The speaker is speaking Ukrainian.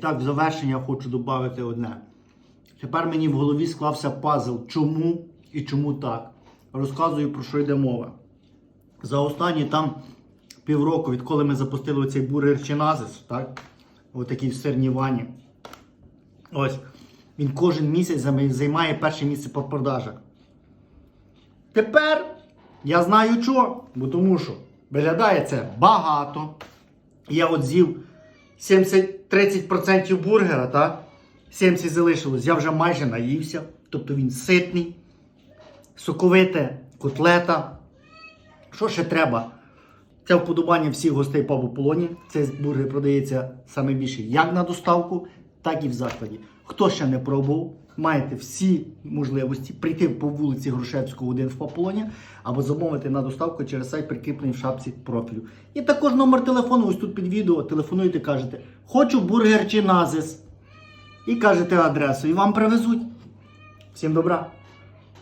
так, в завершення хочу додати одне. Тепер мені в голові склався пазл, чому і чому так. Розказую, про що йде мова. За останні там півроку, відколи ми запустили оцей бургер Чиназис, так? Отакий в сирній вані. Ось. Він кожен місяць займає перше місце по продажах. Тепер я знаю чого, бо тому що виглядає це багато. Я от з'їв 70, 30% бургера, та? 70 залишилось. Я вже майже наївся. Тобто він ситний, соковите котлета. Що ще треба? Це вподобання всіх гостей пабу Полоні. Цей бургер продається саме більше як на доставку, так і в закладі. Хто ще не пробував, маєте всі можливості прийти по вулиці Грушевського 1 в Паполоні або замовити на доставку через сайт, прикріплений в шапці профілю. І також номер телефону, ось тут під відео. Телефонуєте, кажете, хочу бургер чи назис. І кажете адресу, і вам привезуть. Всім добра!